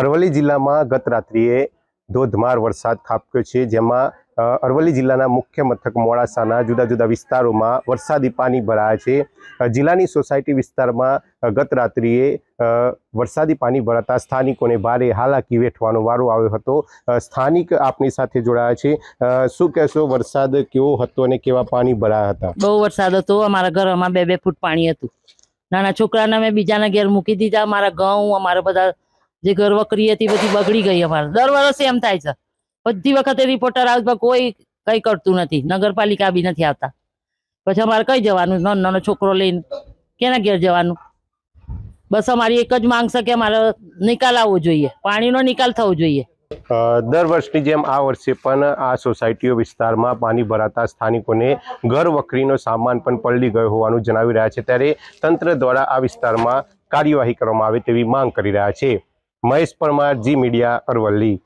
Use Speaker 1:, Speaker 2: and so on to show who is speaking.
Speaker 1: અરવલ્લી જિલ્લામાં ગત રાત્રિએ ધોધમાર વરસાદ ખાબક્યો છે. જેમાં અરવલ્લી જિલ્લાના મુખ્ય મથક મોડાસાના જુદા જુદા વિસ્તારોમાં વરસાદી પાણી ભરાયા છે. જિલ્લાની સોસાયટી વિસ્તારમાં ગત રાત્રિએ વરસાદી પાણી ભરાતા સ્થાનિકોને ભારે હાલાકી વેઠવાનો વારો આવ્યો હતો. સ્થાનિક આપની સાથે જોડાયા છે. શું કહેશો વરસાદ કેવો હતો અને કેવા પાણી ભરાયા હતા?
Speaker 2: બહુ વરસાદ હતો. અમારા ઘરમાં બે બે ફૂટ પાણી હતું. નાના છોકરાને મેં બીજાના ઘેર મૂકી દીધા. અમારા ઘઉં, અમારા બધા જે ઘરવકરી હતી બધી બગડી ગઈ અમારે. દર વર્ષે એમ થાય છે. બધી વખતે રિપોર્ટર આવે કોઈ કઈ કરતું નથી. નગરપાલિકા બી નથી આવતા. પછી અમારે કઈ જવાનું? નાનો નાનો છોકરો લઈને કેના ઘેર જવાનું? બસ અમારી એક જ માંગ છે કે અમારે નિકાલ આવવો જોઈએ. પાણીનો નિકાલ થવો જોઈએ.
Speaker 1: દર વર્ષની જેમ આ વર્ષે પણ આ સોસાયટીઓ વિસ્તારમાં પાણી ભરાતા સ્થાનિકોને ઘર વખરીનો સામાન પણ પલળી ગયો હોવાનું જણાવી રહ્યા છે. ત્યારે તંત્ર દ્વારા આ વિસ્તારમાં કાર્યવાહી કરવામાં આવે તેવી માંગ કરી રહ્યા છે. મહેશ પરમાર જી મીડિયા અરવલ્લી.